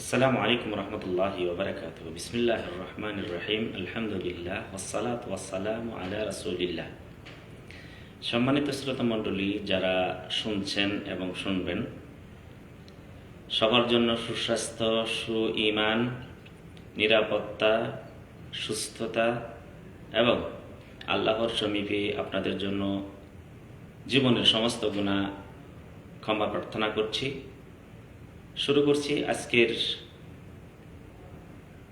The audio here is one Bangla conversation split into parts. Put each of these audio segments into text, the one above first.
আসসালামু আলাইকুম রহমতুল্লাহ ওবরাকাত বিসমিল্লাহ রহমান রহিম আলহামদুলিল্লাহ ওসালাত ওয়াসালাম আলা রসুলিল্লাহ। সম্মানিত শ্রোতা মণ্ডলী, যারা শুনছেন এবং শুনবেন, সবার জন্য সুস্বাস্থ্য সু ইমান নিরাপত্তা, সুস্থতা এবং আল্লাহর সমীপে আপনাদের জন্য জীবনের সমস্ত গুণা ক্ষমা প্রার্থনা করছি। শুরু করছি আজকের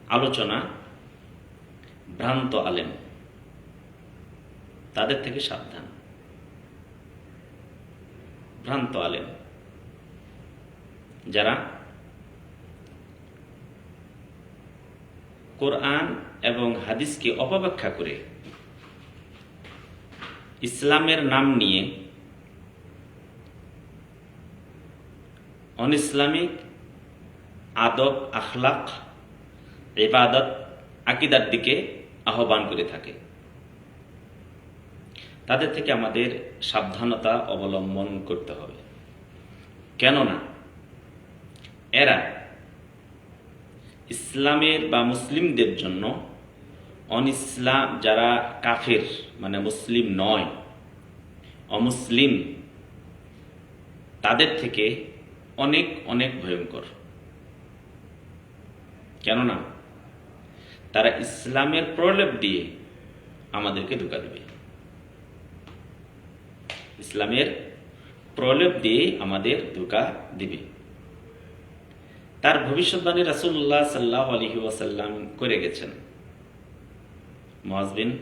আলোচনা ভ্রান্ত আলেম। তাদের থেকে সাবধান। ভ্রান্ত আলেম। যারা কোরআন এবং হাদিসকে অপব্যাখ্যা করে ইসলামের নাম নিয়ে অনইসলামিক আদব আখলাক ইবাদত, আকিদার দিকে আহ্বান করে থাকে। তাদের থেকে আমাদের সাবধানতা অবলম্বন করতে হবে। কেননা, এরা ইসলামের বা মুসলিমদের জন্য অনইসলাম যারা কাফের মানে মুসলিম নয়, অমুসলিম, তাদের থেকে অনেক অনেক ভয়ঙ্কর। কেননা, তারা ইসলামের প্রলেপ দিয়ে আমাদেরকে ধোকা দেবে। ইসলামের প্রলেপ দিয়ে আমাদের ধোকা দিবে। তার ভবিষ্যৎবাণী রাসুল্লাহ সাল্লাহ আলহি ওয়াসাল্লাম করে গেছেন। মহাজবিন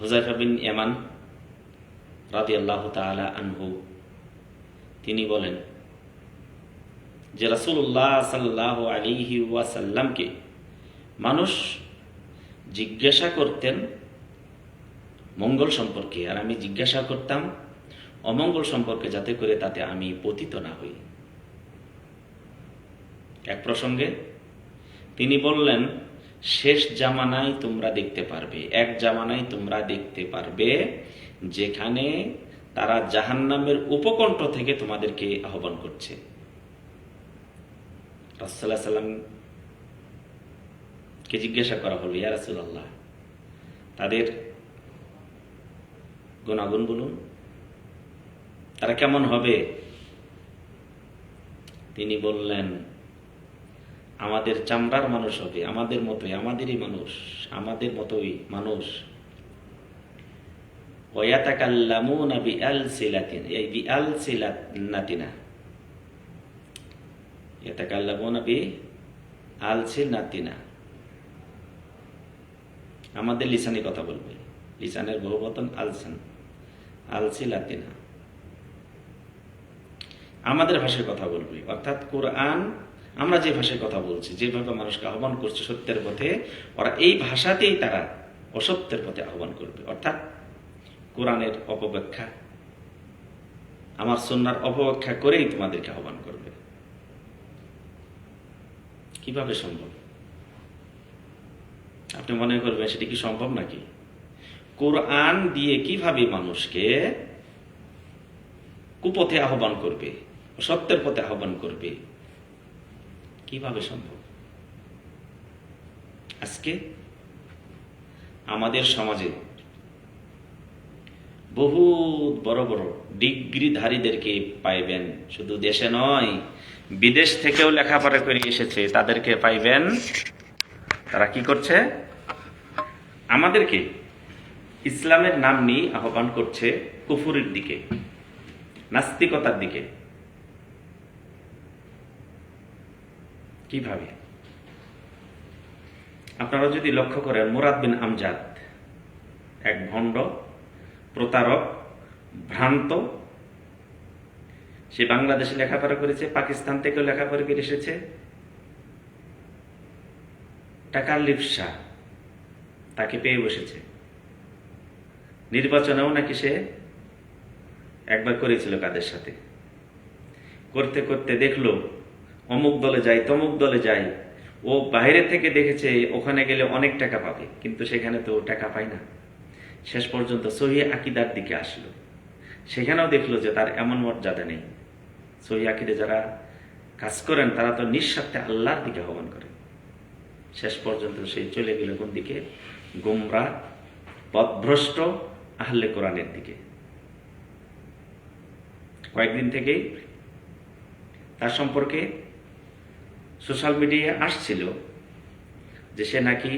হুজাইফা বিন ইয়ামান রাদি আল্লাহ তালা আনহু তিনি বলেন যে রাসুল্লাহ সাল্লাহ আলিহি ওয়াসাল্লামকে মানুষ জিজ্ঞাসা করতেন মঙ্গল সম্পর্কে, আর আমি জিজ্ঞাসা করতাম অমঙ্গল সম্পর্কে যাতে করে তাতে আমি পতিত না হই। এক প্রসঙ্গে তিনি বললেন, শেষ জামানায় তোমরা দেখতে পারবে, এক জামানায় তোমরা দেখতে পারবে যেখানে তারা জাহান্নামের উপকণ্ঠ থেকে তোমাদেরকে আহ্বান করছে। সাল্লামকে জিজ্ঞাসা করা হলো, ইয়া রাসুল্লাহ তাদের গুণাগুণ বলুন, তারা কেমন হবে? তিনি বললেন, আমাদের চামড়ার মানুষ হবে, আমাদের মতোই, আমাদেরই মানুষ, আমাদের মতোই মানুষ। আমাদের লিসানে কথা বলবে। লিসানের বহুবতন আলসান, আলসিলাতিনা। আমাদের ভাষায় কথা বলবে। অর্থাৎ কোরআন, আমরা যে ভাষায় কথা বলছি, যেভাবে মানুষকে আহ্বান করছে সত্যের পথে, ওরা এই ভাষাতেই তারা অসত্যের পথে আহ্বান করবে। অর্থাৎ কোরআনের অপব্যাখ্যা। আমার সন্ন্যার অপব্যাখ্যা করেই তোমাদেরকে আহ্বান করবে। কীভাবে সম্ভব? আপনি মনে করবেন, সেটি কি সম্ভব নাকি? কোরআন দিয়ে কীভাবে মানুষকে কুপথে আহ্বান করবে, সত্যের পথে আহ্বান করবে? কীভাবে সম্ভব? আজকে আমাদের সমাজে বহুত বড় বড় ডিগ্রিধারীদেরকে পাইবেন। শুধু দেশে নয়, বিদেশ থেকেও লেখাপড়া করে এসেছে, তাদেরকে পাইবেন। তারা কি করছে? আমাদেরকে ইসলামের নাম নিয়ে আহ্বান করছে কুফুরের দিকে, নাস্তিকতার দিকে। কীভাবে? আপনারা যদি লক্ষ্য করেন মুরাদ বিন আমজাদ, এক ভণ্ড প্রতারক, ভ্রান্ত। সে বাংলাদেশে লেখাপড়া করেছে, পাকিস্তান থেকেও লেখাপড়া করে এসেছে। টাকার লিপসা তাকে পেয়ে বসেছে। নির্বাচনেও নাকি সে একবার করেছিল কাদের সাথে। করতে করতে দেখল, অমুক দলে যাই, তমুক দলে যাই, ও বাইরে থেকে দেখেছে, ওখানে গেলে অনেক টাকা পাবে, কিন্তু সেখানে তো টাকা পায় না। শেষ পর্যন্ত সহি আকিদার দিকে আসলো। সেখানেও দেখল যে তার এমন মর্যাদা নেই। সহি আকিদে যারা কাজ করেন, তারা তো নিঃস্বার্থে আল্লাহর দিকে আহ্বান করে। শেষ পর্যন্ত সেই চলে গেল কোন দিকে? গুমরা, পথভ্রষ্ট আহলে কোরআনের দিকে। কয়েকদিন থেকেই তার সম্পর্কে সোশ্যাল মিডিয়ায় আসছিল যে সে নাকি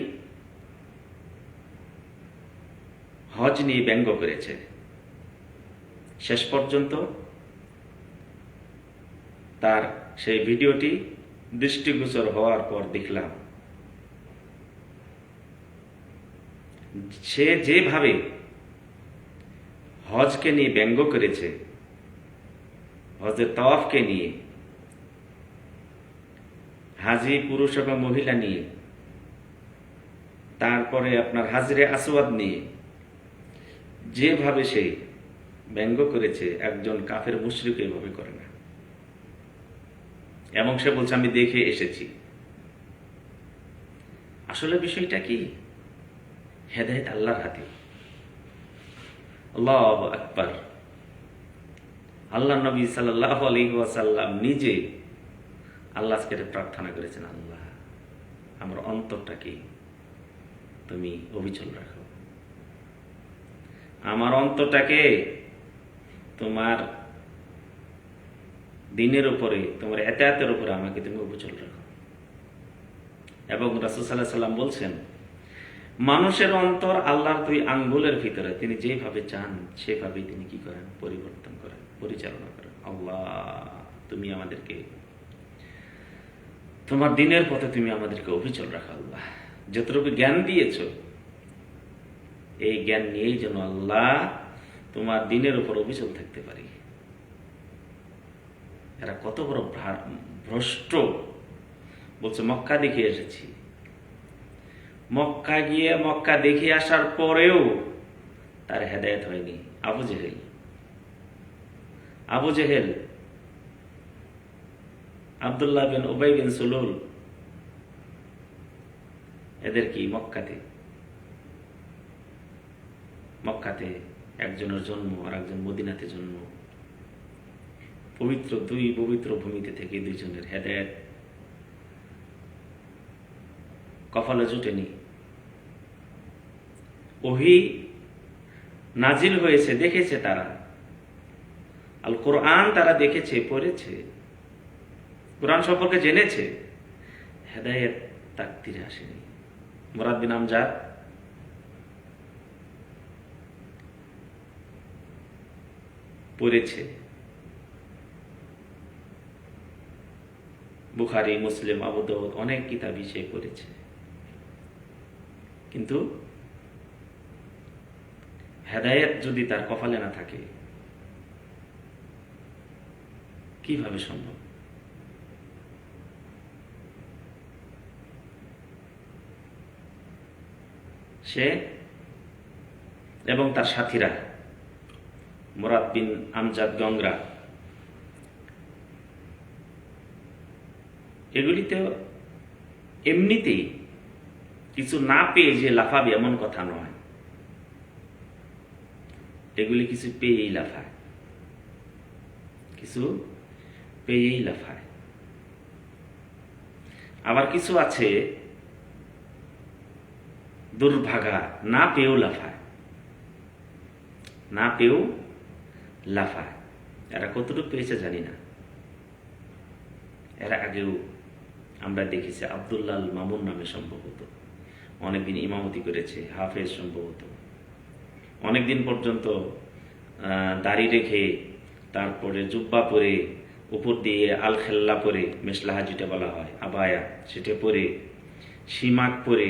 হজ নিয়ে ব্যঙ্গ করেছে। শেষ পর্যন্ত তার সেই ভিডিওটি দৃষ্টিগোচর হওয়ার পর দেখলাম। সে যেভাবে হজকে নিয়ে ব্যঙ্গ করেছে, হজের তওয়াফকে নিয়ে, হাজি, পুরুষ এবং মহিলা নিয়ে, তারপরে আপনার হাজিরে আসওয়াদ নিয়ে যেভাবে সে ব্যঙ্গ করেছে, একজন কাফের মুশরিক এভাবে করে না। এবং সে বলছে, আমি দেখে এসেছি। আসলে বিষয়টা কি? হেদায়ত আল্লাহর হাতে। আল্লাহ আকবার। আল্লাহ নবী সাল্লাহ আলহিহাসাল্লাম নিজে আল্লাহকে প্রার্থনা করেছেন, আল্লাহ, আমার অন্তরটাকে তুমি অবিচল রাখো। আমার তোমার দিনের উপরে, তোমার এতায়াতের উপরে আমাকে তুমি অবিচল রাখো। এবং রাসুসাল্লাহ সাল্লাম বলছেন, মানুষের অন্তর আল্লাহর দুই আঙ্গুলের ভিতরে, তিনি যেভাবে চান সেভাবে তিনি কি করেন? পরিবর্তন করেন, পরিচালনা করেন। আল্লাহ, তুমি আমাদেরকে, তোমার দিনের পথে তুমি আমাদেরকে অবিচল রাখো, আল্লাহ। যতটুকু জ্ঞান দিয়েছ এই জ্ঞান নিয়েই যেন আল্লাহ তোমার দিনের উপর অভিযোগ থাকতে পারি। এরা কত বড় ভ্রষ্ট। বলছে, মক্কা দেখে এসেছি। মক্কা গিয়ে মক্কা দেখে আসার পরেও তার হেদায়ত হয়নি। আবু জেহেল। আবু জেহেল, আবদুল্লাহ বিন ওবাই বিন সুলুল, এদের কি মক্কাতে? মক্কাতে একজনের জন্ম আর একজন মদিনাতে জন্ম। পবিত্র দুই পবিত্র ভূমিতে থেকে দুইজনের হেদায়ত। কপালে জুটেনি। ওহি নাজিল হয়েছে, দেখেছে তারা। আল কোরআন তারা দেখেছে, পড়েছে। কোরআন সম্পর্কে জেনেছে। হেদায়েত তাকতিরে আসেনি। মোরাদ বিন আমজাদ পড়েছে। বুখারি, মুসলিম আবুদ অনেক কিতাবই সে পড়েছে। কিন্তু হেদায়েত যদি তার কপালে না থাকে, কীভাবে সম্ভব? সে এবং তার সাথীরা মোরাদ বিন আমজাদ গংরা এগুলিতে এমনিতেই কিছু না পেয়ে যে লাফাবে এমন কথা নয়। এগুলি কিছু পেয়েই লাফায়। কিছু পেয়েই লাফায়। আবার কিছু আছে দুর্ভাগা, না পেয়েও লাফায়। না পেয়েও লাফায় এরা কতটুকু পেয়েছে জানি না। এরা আগেও আমরা দেখেছি আবদুল্লাল মামুন নামে সম্ভবত। অনেকদিন ইমামতি করেছে, হাফেজ সম্ভবত। অনেকদিন পর্যন্ত দাড়ি রেখে তারপরে জুব্বা পরে, উপর দিয়ে আল খেল্লা পরে মেসলাহা যেটা বলা হয়, আবায়া, সেটা পরে, সীমাক পরে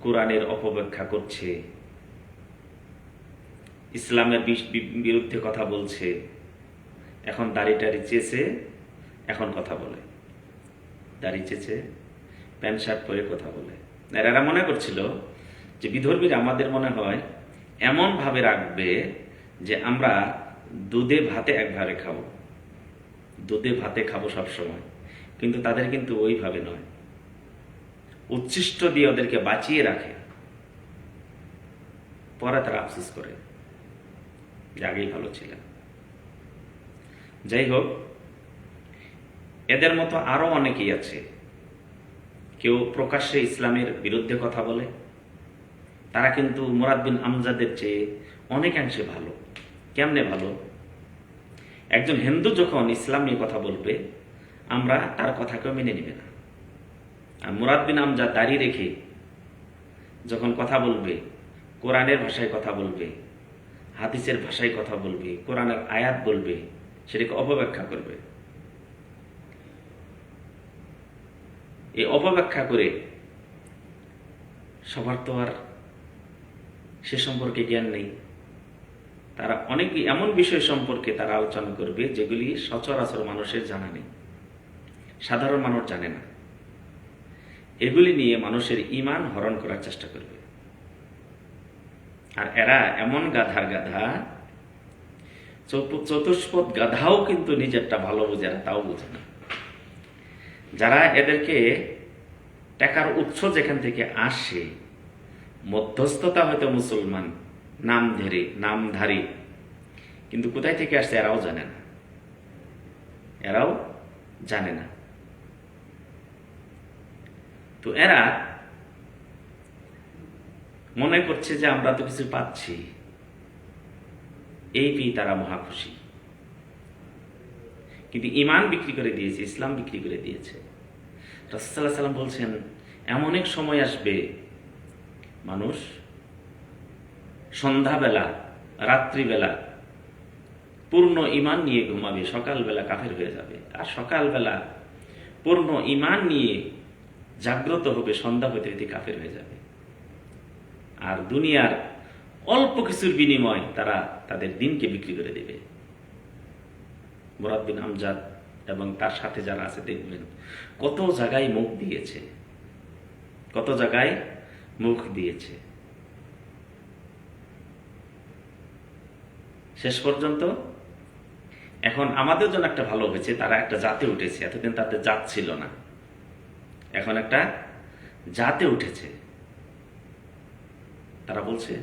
কোরআনের অপব্যাখ্যা করছে। ইসলামের বিরুদ্ধে কথা বলছে। এখন দাড়ি টাড়ি চেয়েছে এখন কথা বলে। দাড়ি চেয়েছে প্যান্ট শার্ট পরে কথা বলে। এরা মনে করছিল যে বিধর্মীরা আমাদের মনে হয় এমন ভাবে রাখবে যে আমরা দুধে ভাতে একভাবে খাব। দুধে ভাতে খাব সব সময় কিন্তু তাদের কিন্তু ওইভাবে নয়। উচ্ছিষ্ট দিয়ে ওদেরকে বাঁচিয়ে রাখে। পরে তারা আফসোস করে। যে আগেই ভালো ছিলেন। যাই হোক, এদের মতো আরও অনেকেই আছে। কেউ প্রকাশ্যে ইসলামের বিরুদ্ধে কথা বলে, তারা কিন্তু মুরাদ বিন আমজাদের চেয়ে অনেকাংশে ভালো। কেমনে ভালো? একজন হিন্দু যখন ইসলাম নিয়ে কথা বলবে, আমরা তার কথাকেও মেনে নেবে না। আর মুরাদ বিন আমজাদ দাঁড়িয়ে রেখে যখন কথা বলবে, কোরআনের ভাষায় কথা বলবে হাদিসের ভাষায় কথা বলবে, কোরআনের আয়াত বলবে, সেটাকে অপব্যাখ্যা করবে। এই অপব্যাখ্যা করে সবার তো আর সে সম্পর্কে জ্ঞান নেই। তারা অনেক এমন বিষয় সম্পর্কে তারা আলোচনা করবে, যেগুলি সচরাচর মানুষের জানা নেই। সাধারণ মানুষ জানে না। এগুলি নিয়ে মানুষের ইমান হরণ করার চেষ্টা করবে। আর এরা এমন গাধা, চতু- চতুষ্পদ গাধাও কিন্তু নিজেরটা ভালো বোঝে না, তাও বোঝে না। যারা এদেরকে টাকার উৎস যেখান থেকে আসে, মধ্যস্থতা হয়তো মুসলমান নাম ধরে নামধারী, কিন্তু কোথায় থেকে আসছে এরাও জানে না। এরাও জানে না। তো এরা মনে করছে যে আমরা তো কিছু পাচ্ছি। এই পেয়ে তারা মহা খুশি। কিন্তু ইমান বিক্রি করে দিয়েছে, ইসলাম বিক্রি করে দিয়েছে। রাসুসাল্লাহ সাল্লাম বলছেন, এমন এক সময় আসবে, মানুষ সন্ধ্যাবেলা, রাত্রিবেলা পূর্ণ ইমান নিয়ে ঘুমাবে, সকালবেলা কাফের হয়ে যাবে। আর সকালবেলা পূর্ণ ইমান নিয়ে জাগ্রত হবে, সন্ধ্যা হইতে হইতে কাফের হয়ে যাবে। আর দুনিয়ার অল্প কিছুর বিনিময় তারা তাদের দিনকে বিক্রি করে দেবে। মুরাদ বিন আমজাদ এবং তার সাথে যারা আছে দেখবেন, কত জায়গায় মুখ দিয়েছে। কত জায়গায় মুখ দিয়েছে। শেষ পর্যন্ত, এখন আমাদের জন্য একটা ভালো হয়েছে, তারা একটা জাতে উঠেছে, এতদিন তাদের জাত ছিল না। এখন একটা জাতে উঠেছে। তারা বলছে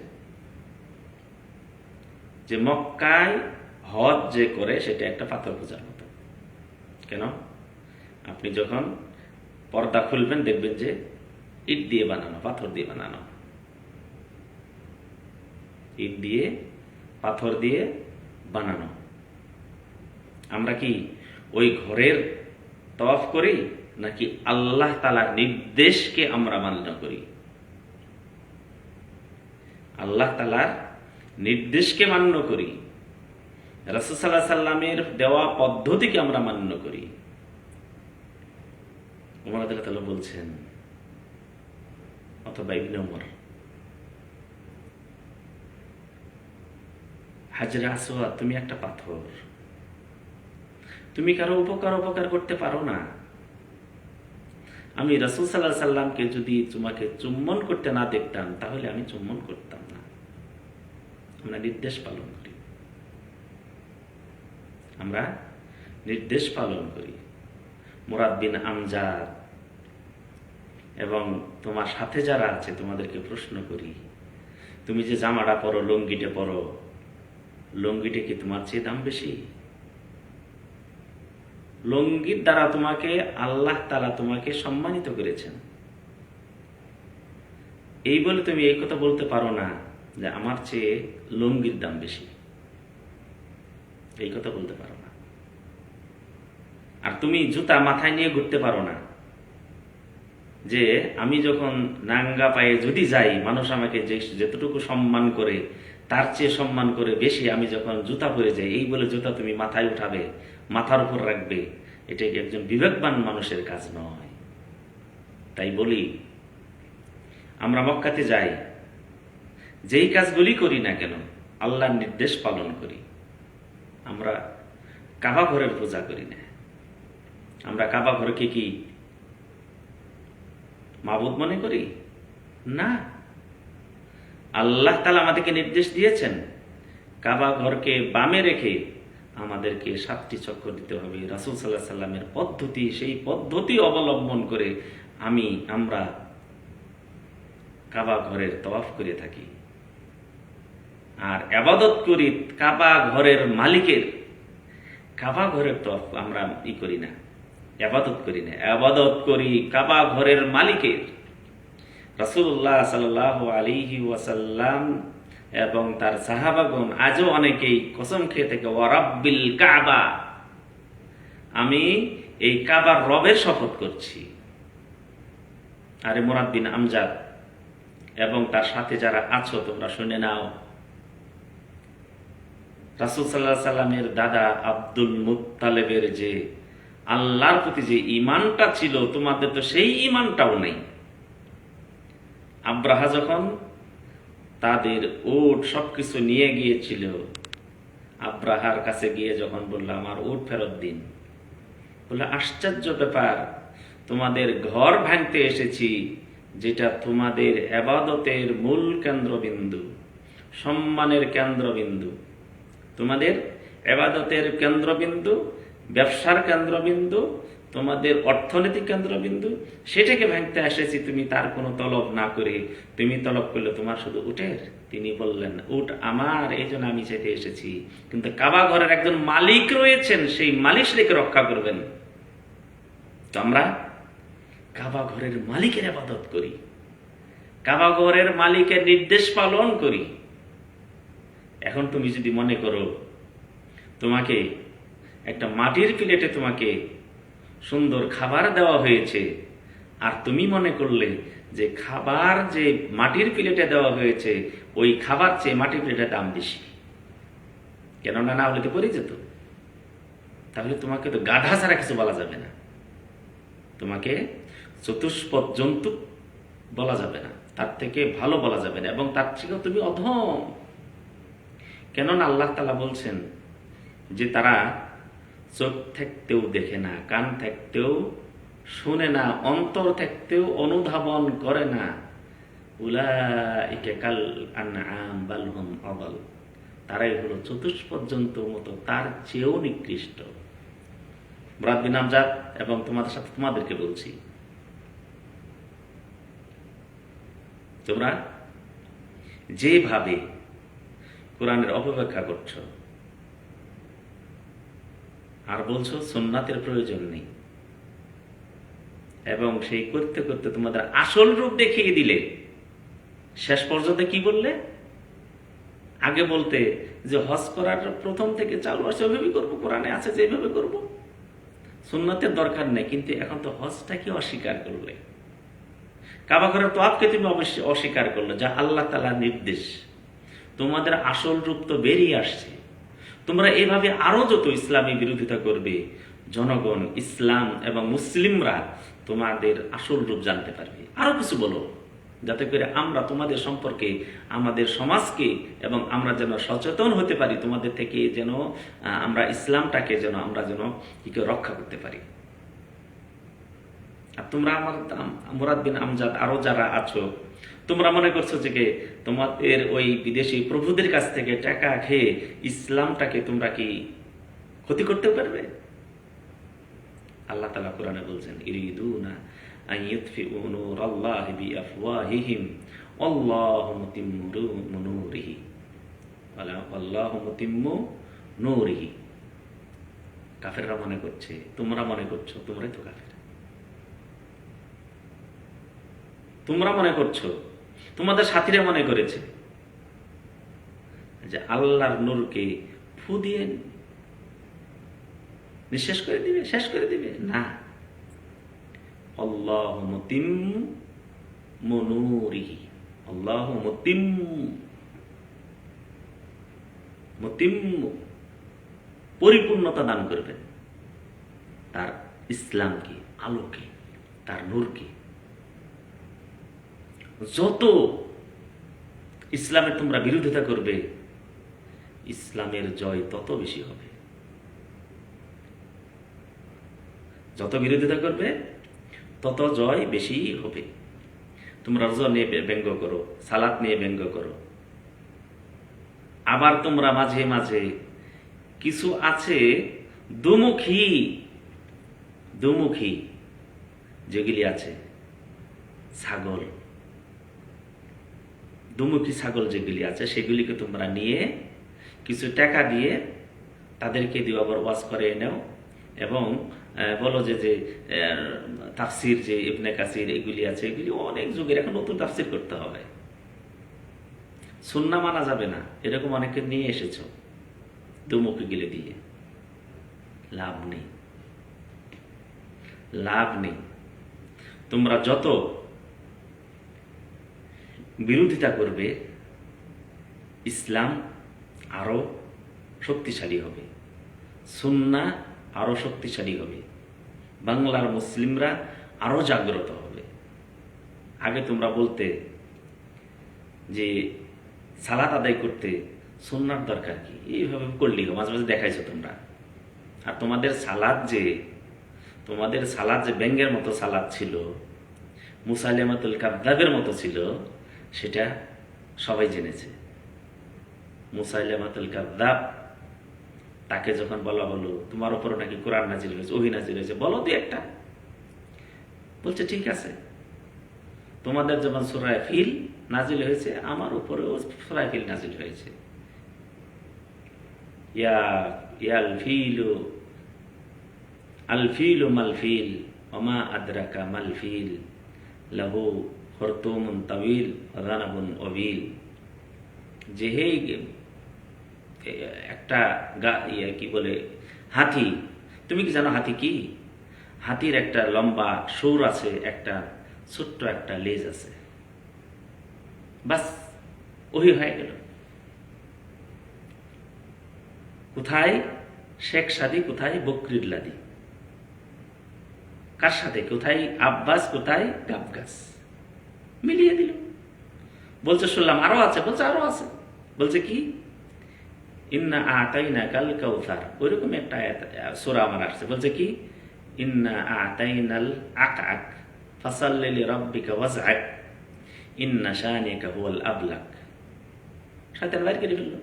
যে মক্কায় হজ যে করে সেটা একটা পাথর পূজার মতো। কেন? আপনি যখন পর্দা খুলবেন দেখবেন যে ইট দিয়ে বানানো, পাথর দিয়ে বানানো। ইট দিয়ে, পাথর দিয়ে বানানো। আমরা কি ওই ঘরের তফ করি নাকি আল্লাহ তালার নির্দেশকে আমরা মান্য করি? আল্লাহ তালার নির্দেশকে মান্য করি। রসুসাল্লাহ সাল্লামের দেওয়া পদ্ধতিকে আমরা মান্য করি। উমর আদালত বলছেন, অথবা ইবনে উমর, হাজরা আসোয়া তুমি একটা পাথর। তুমি কারও উপকার উপকার করতে পারো না। আমি রসুল সাল্লাহ সাল্লামকে যদি তোমাকে চুম্বন করতে না দেখতাম, তাহলে আমি চুম্বন করতাম। আমরা নির্দেশ পালন করি। আমরা নির্দেশ পালন করি। মুরাদ বিন আমজাদ এবং তোমার সাথে যারা আছে, তোমাদেরকে প্রশ্ন করি, তুমি যে জামাটা পরো, লুঙ্গিটা পরো, লুঙ্গিটা কি তোমার চেয়ে দাম বেশি? লুঙ্গির দ্বারা তোমাকে আল্লাহ তারা তোমাকে সম্মানিত করেছেন। এই বলে তুমি এই কথা বলতে পারো না। যে আমার চেয়ে লুঙ্গির দাম বেশি। এই কথা বলতে পারো না। আর তুমি জুতা মাথায় নিয়ে ঘুরতে পারো না। যে আমি যখন নাঙ্গা পায়ে যদি যাই, মানুষ আমাকে যে যতটুকু সম্মান করে, তার চেয়ে সম্মান করে বেশি আমি যখন জুতা পরে যাই, এই বলে জুতা তুমি মাথায় উঠাবে, মাথার উপর রাখবে, এটা একজন বিবেকবান মানুষের কাজ নয়? তাই বলি, আমরা মক্কাতে যাই যেই কাজগুলি করি না কেন, আল্লাহর নির্দেশ পালন করি। আমরা কাবা ঘরের পূজা করি না। আমরা কাবা ঘরকে কি মাবুদ মনে করি? না। আল্লাহ তালা আমাদেরকে নির্দেশ দিয়েছেন, কাবা ঘরকে বামে রেখে আমাদেরকে সাতটি চক্কর দিতে হবে। রাসুল সাল্লাহ সাল্লামের পদ্ধতি, সেই পদ্ধতি অবলম্বন করে আমি, আমরা কাবা ঘরের তওয়াফ করে থাকি। আর আবাদত করি কাবা ঘরের মালিকের। কাবা ঘরের তফ আমরা ই করি না, আবাদত করি না। আবাদত করি কাবা ঘরের মালিকের। রাসূলুল্লাহ সাল্লাল্লাহু আলাইহি ওয়াসাল্লাম এবং তার সাহাবাগণ আজও অনেকেই কসম খেয়ে থেকে ওয়ারাব্বিল কাবা আমি এই কাবার রবের শপথ করছি। আরে মোরাদ্দিন আমজাদ এবং তার সাথে যারা আছো, তোমরা শুনে নাও। রাসুল সাল্লাহ সাল্লামের দাদা আব্দুল মুতালেবের যে আল্লাহর প্রতি যে ইমানটা ছিল, তোমাদের তো সেই ইমানটাও নেই। আব্রাহা যখন তাদের ওট সবকিছু নিয়ে গিয়েছিল, আব্রাহার কাছে গিয়ে যখন বলল, আমার ওট ফেরত দিন। বলে আশ্চর্য ব্যাপার, তোমাদের ঘর ভাঙতে এসেছি, যেটা তোমাদের আবাদতের মূল কেন্দ্রবিন্দু, সম্মানের কেন্দ্রবিন্দু। তোমাদের এবাদতের কেন্দ্রবিন্দু, ব্যবসার কেন্দ্রবিন্দু, তোমাদের অর্থনৈতিক কেন্দ্রবিন্দু, সেটাকে ভাঙতে এসেছি তুমি, তার কোনো তলব না করে। তুমি তলব করলে তোমার শুধু উঠের তিনি বললেন উঠ আমার, এই জন্য আমি চাইতে এসেছি। কিন্তু কাবা ঘরের একজন মালিক রয়েছেন, সেই মালিক সেটাকে রক্ষা করবেন। তো আমরা কাবা ঘরের মালিকের আবাদত করি। কাবা ঘরের মালিকের নির্দেশ পালন করি। এখন তুমি যদি মনে করো তোমাকে একটা মাটির প্লেটে তোমাকে সুন্দর খাবার দেওয়া হয়েছে, আর তুমি মনে করলে যে খাবার যে মাটির প্লেটে দেওয়া হয়েছে, ওই খাবার চেয়ে মাটির প্লেটের দাম বেশি। কেননা না হলে তো পড়ে যেত। তাহলে তোমাকে তো গাধা ছাড়া কিছু বলা যাবে না। তোমাকে চতুষ্পদ জন্তু বলা যাবে না। তার থেকে ভালো বলা যাবে না, এবং তার থেকেও তুমি অধম। কেননা আল্লাহ তালা বলছেন যে তারা চোখ থাকতেও দেখে না, কান থাকতেও শুনে না, অন্তর থাকতেও অনুধাবন করে না। উলা ইকে কাল বালহম অবল তারাই হলো চতুষ্পদ জন্তুর মতো, তার চেয়েও নিকৃষ্ট। ব্রাদ বিন আমজাদ এবং তোমাদের সাথে তোমাদেরকে বলছি, তোমরা যেভাবে কোরআনের অপব্যাখ্যা করছ। আর বলছো সোননাথের প্রয়োজন নেই। এবং সেই করতে করতে তোমাদের আসল রূপ দেখিয়ে দিলে। শেষ পর্যন্ত কি বললে? আগে বলতে যে, হজ করার প্রথম থেকে চালু আছে ওইভাবে করব। কোরআনে আছে যেভাবে করব। সুন্নতের দরকার নেই, কিন্তু এখন তো হজটাকে অস্বীকার করলে। কাবা ঘরের তোয়াবকে তুমি অবশ্যই অস্বীকার করলে, যা আল্লাহ তালা নির্দেশ। তোমাদের আসল রূপ তো বেরিয়ে আসছে। তোমরা এভাবে আরও যত ইসলামী বিরোধিতা করবে, জনগণ, ইসলাম এবং মুসলিমরা তোমাদের আসল রূপ জানতে পারবে। আরও কিছু বলো, যাতে করে আমরা তোমাদের সম্পর্কে, আমাদের সমাজকে এবং আমরা যেন সচেতন হতে পারি, তোমাদের থেকে যেন আমরা ইসলামটাকে যেন, আমরা যেন কি রক্ষা করতে পারি। আর তোমরা আমার মুরাদ বিন আমজাদ আরও যারা আছো তোমরা মনে করছ যে কে? তোমাদের ওই বিদেশি প্রভুদের কাছ থেকে টাকা খেয়ে ইসলামটাকে তোমরা কি ক্ষতি করতে পারবে? আল্লাহ তালা কোরআনে বলছেন মুতিম্মু নূরিহি। কাফেররা মনে করছে, তোমরা মনে করছ, তোমরাই তো কাফের। তোমরা মনে করছ তোমাদের সাথীরা মনে করেছে যে আল্লাহর নূরকে ফু দিয়ে নিঃশেষ করে দিবে, শেষ করে দিবে? না। আল্লাহ মনুরিহি। আল্লাহ পরিপূর্ণতা দান করবেন। তার ইসলামকে, আলোকে, তার নূরকে। যত ইসলামের তোমরা বিরোধিতা করবে, ইসলামের জয় তত বেশি হবে। যত বিরোধিতা করবে, তত জয় বেশি হবে। তোমরা রোজা নিয়ে ব্যঙ্গ করো, সালাত নিয়ে ব্যঙ্গ করো। আবার তোমরা মাঝে মাঝে কিছু আছে দুমুখী দুমুখী যেগুলি আছে, ছাগল। দুমুখী ছাগল যেগুলি আছে, সেগুলিকে তোমরা নিয়ে কিছু টাকা দিয়ে তাদেরকে দিয়ে আবার ওয়াজ করে নেও। এবং বলো যে যে তাফসির যে ইবনে কাসির এগুলি আছে, এগুলি অনেক যুগের, এখন নতুন তাফসির করতে হবে। সুন্না মানা যাবে না, এরকম অনেকে নিয়ে এসেছ দুমুখী গিলে দিয়ে। লাভ নেই। লাভ নেই। তোমরা যত বিরোধিতা করবে, ইসলাম আরও শক্তিশালী হবে, সুন্না আরও শক্তিশালী হবে, বাংলার মুসলিমরা আরও জাগ্রত হবে আগে তোমরা বলতে যে সালাত আদায় করতে সুন্নার দরকার কি এইভাবে করলি। মাঝে মাঝে দেখাইছো তোমরা আর তোমাদের সালাদ যে, তোমাদের সালাদ যে ব্যাঙ্গের মতো সালাদ ছিল মুসালিমাতুল কাদ্দাবের মতো ছিল সেটা সবাই জেনেছে। মুসাইলামাতুল কাদ্দাব তাকে যখন বলা হলো, তোমার উপর নাকি কোরআন নাজিল হয়েছে, ওহি নাজিল হয়েছে, বলো দি একটা। বলছে, ঠিক আছে। তোমাদের যেমন সুরায় ফিল নাজিল হয়েছে, আমার উপরেও সুরায় ফিল নাজিল হয়েছে। ইয়া, ইয়াল ফিলু, আল ফিলু মাল ফিল, ওমা আদরাকা মাল ফিল, লাহু হরতুমুন তাবিল, রানাবুন অবিল। যে হে একটা গা ইয়ে কি বলে, হাতি। তুমি কি জানো হাতি কি? হাতির একটা লম্বা সুর আছে, একটা ছোট্ট একটা লেজ আছে। বাস ওই হয়ে গেল। কোথায়? শেখ সাদি কোথায়? বকরির লাদি। কার সাথে? কোথায়? আব্বাস কোথায়? গাবগাছ মিলিয়ে দিল। বলছে, শুনলাম আরও আছে। বলছে, আরও আছে। বলছে, কি? ইন্না আতাইনা কাল কাউসার। ওইরকম একটা সোরা আমার আসছে। বলছে, কি? ইন্না আতাইনাল আক আক ফাসাল্লি রাব্বিকা ওয়াজআক ইন্না শানিকা হুয়াল আবলাক। শয়তান বাইর করে ফেলল।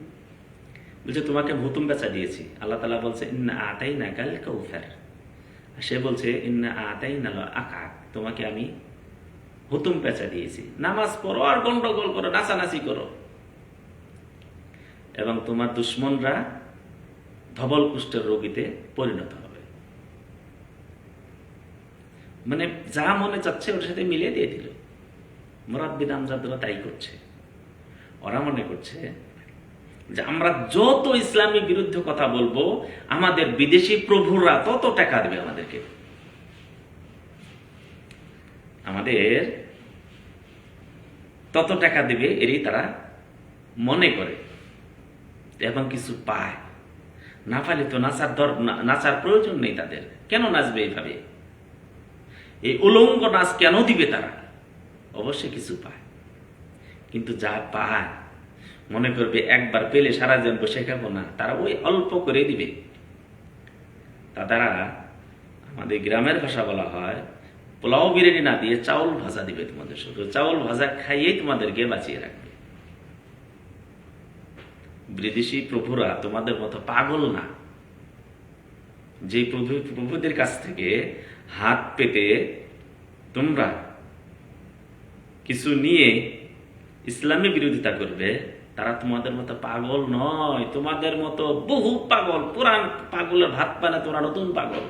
বলছে, তোমাকে ভুতুম বেচা দিয়েছি। আল্লাহ তালা বলছে, ইন্না আতাইনা কাল কাউসার সে বলছে, ইন্না আতাইনাল আক আক তোমাকে আমি হুতুম পেঁচা দিয়েছি। নামাজ পড়ো আর গন্ডগোল করো, নাচানাচি করো। এবং তোমার দুশ্মনরা ধবল কুষ্ঠের রোগীতে পরিণত হবে। মানে যা মনে চাচ্ছে ওর সাথে মিলিয়ে দিয়ে দিল। মোরাব্বিদ আমজাদরা তাই করছে। ওরা মনে করছে যে আমরা যত ইসলামী বিরুদ্ধে কথা বলব, আমাদের বিদেশি প্রভুরা তত টাকা দেবে আমাদেরকে। আমাদের তত টাকা দেবে এরই তারা মনে করে। এবং কিছু পায়। না পালে তো নাচার দর নাচার প্রয়োজন নেই তাদের। কেন নাচবে এইভাবে? এই উলঙ্গ নাচ কেন দিবে তারা? অবশ্যই কিছু পায়। কিন্তু যা পায়, মনে করবে একবার পেলে সারা জীবন বসে খাব না, তারা ওই অল্প করে দিবে। তা তারা আমাদের গ্রামের ভাষা বলা হয় পোলাও বিরিয়ানি না দিয়ে চাউল ভাজা দিবে তোমাদের শুধু চাউল ভাজা খাইয়েই তোমাদেরকে বাঁচিয়ে রাখবে। বিদেশি প্রভুরা তোমাদের মতো পাগল না। যে প্রভু, প্রভুদের কাছ থেকে হাত পেতে তোমরা কিছু নিয়ে ইসলামী বিরোধিতা করবে, তারা তোমাদের মতো পাগল নয়। তোমাদের মতো বহু পাগল পুরান পাগলের ভাত পানে তোমরা নতুন পাগল।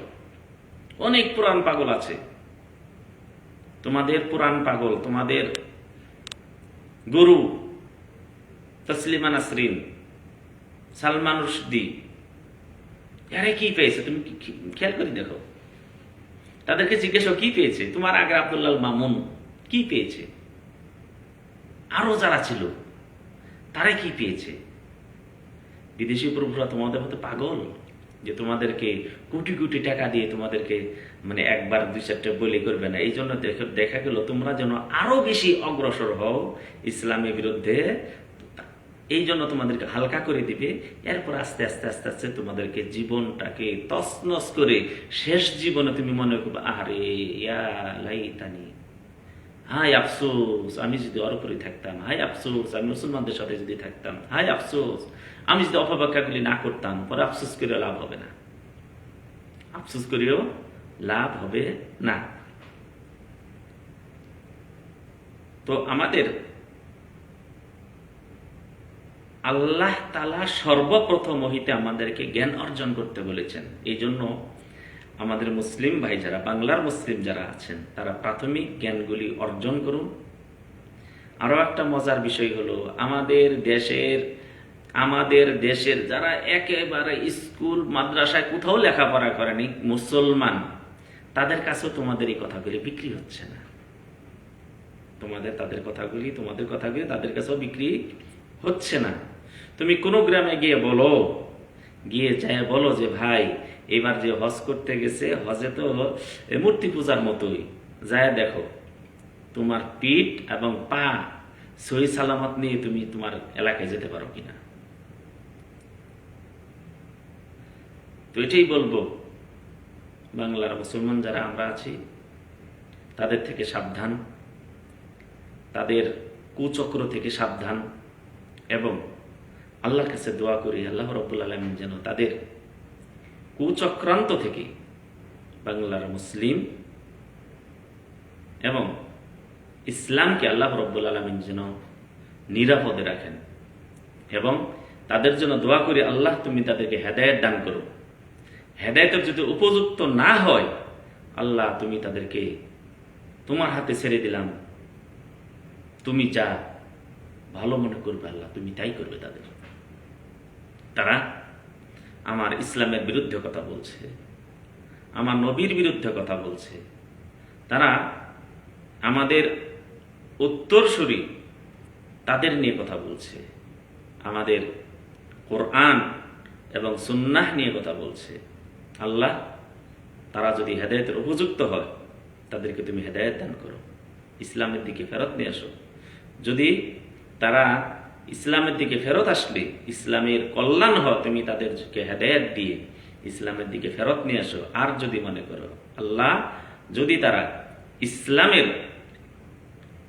অনেক পুরান পাগল আছে। তোমাদের পুরান পাগল, তোমাদের গুরু তসলিমা নাসরিন, সালমান রুশদি আরে কি পেয়েছে? তুমি খেয়াল করে দেখো। তাদেরকে জিজ্ঞেস, কি পেয়েছে? তোমার আগে আব্দুল্লাহ মামুন কি পেয়েছে? আরও যারা ছিল, তারা কি পেয়েছে? বিদেশি প্রভুরা তোমাদের মতো পাগল যে তোমাদেরকে কোটি কোটি টাকা দিয়ে তোমাদেরকে মানে একবার দুই চারটে বলি করবে না। এই জন্য দেখা গেল তোমরা যেন আরও বেশি অগ্রসর হও ইসলামের বিরুদ্ধে। এই জন্য তোমাদেরকে হালকা করে দিবে। এরপর আস্তে আস্তে আস্তে আস্তে তোমাদেরকে জীবনটাকে তসনস করে শেষ জীবনে তুমি মনে করবে, আরে, ইয়া লাইতানি। হাই আফসোস, আমি যদি ওর উপরে থাকতাম হাই আফসোস, আমি মুসলমানদের সাথে যদি থাকতাম হাই আফসোস, আমি যদি অপব্যাখ্যাগুলি না করতাম, পরে আফসোস করেও লাভ হবে না। আফসোস করেও লাভ হবে না। তো আমাদের আল্লাহ তালা সর্বপ্রথম হইতে আমাদেরকে জ্ঞান অর্জন করতে বলেছেন। এই জন্য আমাদের মুসলিম ভাই যারা, বাংলার মুসলিম যারা আছেন, তারা প্রাথমিক জ্ঞানগুলি অর্জন করুন। আরও একটা মজার বিষয় হলো, আমাদের দেশের আমাদের দেশের যারা একেবারে স্কুল, মাদ্রাসায় কোথাও লেখাপড়া করেনি, মুসলমান তাদের কাছেও তোমাদের এই কথাগুলি বিক্রি হচ্ছে না। তোমাদের তাদের কথাগুলি, তোমাদের কথাগুলি তাদের কাছেও বিক্রি হচ্ছে না। তুমি কোনো গ্রামে গিয়ে বলো, গিয়ে চাই বলো যে, ভাই, এবার যে হজ করতে গেছে, হজে তো মূর্তি পূজার মতোই। যায় দেখো, তোমার পিঠ এবং পা সহি সালামত নিয়ে তুমি তোমার এলাকায় যেতে পারো কিনা? তো এটাই বলব। বাংলার মুসলমান যারা আমরা আছি, তাদের থেকে সাবধান, তাদের কুচক্র থেকে সাবধান এবং আল্লাহর কাছে দোয়া করি, আল্লাহ রব্বুল যেন তাদের কুচক্রান্ত থেকে বাংলার মুসলিম এবং ইসলামকে আল্লাহ রব্বুল আলমিন যেন নিরাপদে রাখেন এবং তাদের জন্য দোয়া করি, আল্লাহ তুমি তাদেরকে হেদায়ত দান করো। হেদায়তের যদি উপযুক্ত না হয়, আল্লাহ, তুমি তাদেরকে তোমার হাতে ছেড়ে দিলাম। তুমি যা ভালো মনে করবে, আল্লাহ, তুমি তাই করবে তাদের। তারা আমার ইসলামের বিরুদ্ধে কথা বলছে, আমার নবীর বিরুদ্ধে কথা বলছে। তারা আমাদের উত্তরসূরি তাদের নিয়ে কথা বলছে, আমাদের কোরআন এবং সুন্নাহ নিয়ে কথা বলছে। আল্লাহ, তারা যদি হেদায়তের উপযুক্ত হয়, তাদেরকে তুমি হেদায়ত দান করো। ইসলামের দিকে ফেরত নিয়ে আসো। যদি তারা ইসলামের দিকে ফেরত আসলে, ইসলামের কল্যাণ হয়, তুমি তাদেরকে হেদায়ত দিয়ে ইসলামের দিকে ফেরত নিয়ে আসো। আর যদি মনে করো, আল্লাহ, যদি তারা ইসলামের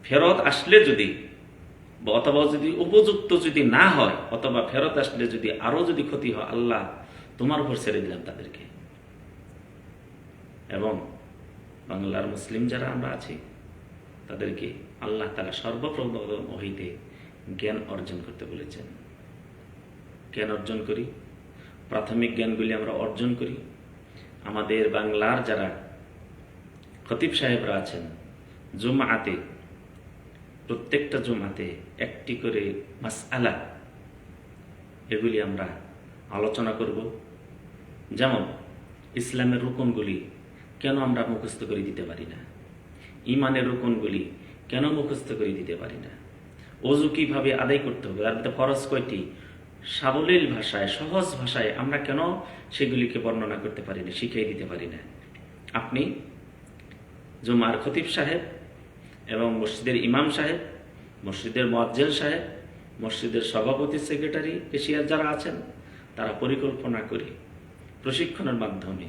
ফেরত আসলে যদি, অথবা যদি উপযুক্ত যদি না হয়, অথবা ফেরত আসলে যদি আরও যদি ক্ষতি হয়, আল্লাহ তোমার উপর ছেড়ে দিলাম তাদেরকে। এবং বাংলার মুসলিম যারা আমরা আছি, তাদেরকে আল্লাহ তারা সর্বপ্রথম হইতে জ্ঞান অর্জন করতে বলেছেন। জ্ঞান অর্জন করি, প্রাথমিক জ্ঞানগুলি আমরা অর্জন করি। আমাদের বাংলার যারা খতিব সাহেবরা আছেন জুমাতে প্রত্যেকটা জুমাতে একটি করে মাস আলা এগুলি আমরা আলোচনা করব। যেমন ইসলামের রুকনগুলি কেন আমরা মুখস্থ করে দিতে পারি না? ইমানের রুকনগুলি কেন মুখস্থ করে দিতে পারি না? অজু কীভাবে আদায় করতে হবে? তার মধ্যে ফরজ কয়টি? সাবলীল ভাষায়, সহজ ভাষায় আমরা কেন সেগুলিকে বর্ণনা করতে পারি না, শিখিয়ে দিতে পারি না? আপনি জুমার খতিব সাহেব এবং মসজিদের ইমাম সাহেব, মসজিদের মজ্জেল সাহেব, মসজিদের সভাপতি সেক্রেটারি এশিয়ার যারা আছেন, তারা পরিকল্পনা করে প্রশিক্ষণের মাধ্যমে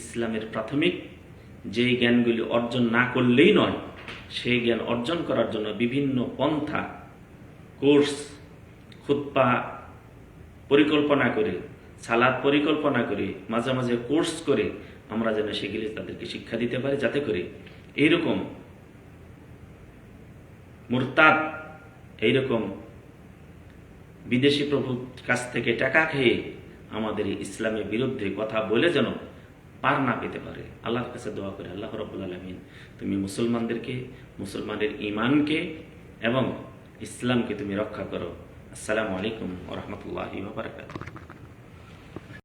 ইসলামের প্রাথমিক, যেই জ্ঞানগুলি অর্জন না করলেই নয়, সেই জ্ঞান অর্জন করার জন্য বিভিন্ন পন্থা, কোর্স খুতপা পরিকল্পনা করে, সালাদ পরিকল্পনা করে, মাঝে মাঝে কোর্স করে আমরা যেন সেগুলি তাদেরকে শিক্ষা দিতে পারি, যাতে করে এইরকম মুরতাদ, এইরকম বিদেশি প্রভুর কাছ থেকে টাকা খেয়ে আমাদের ইসলামের বিরুদ্ধে কথা বলে যেন পার না পেতে পারে। আল্লাহর কাছে দোয়া করে, আল্লাহ রব্বুল আলমিন, তুমি মুসলমানদেরকে মুসলমানের ইমানকে এবং ইসলামকে তুমি রক্ষা করো। আসসালামু আলাইকুম ওরহমতুল্লাহি বাবরকাত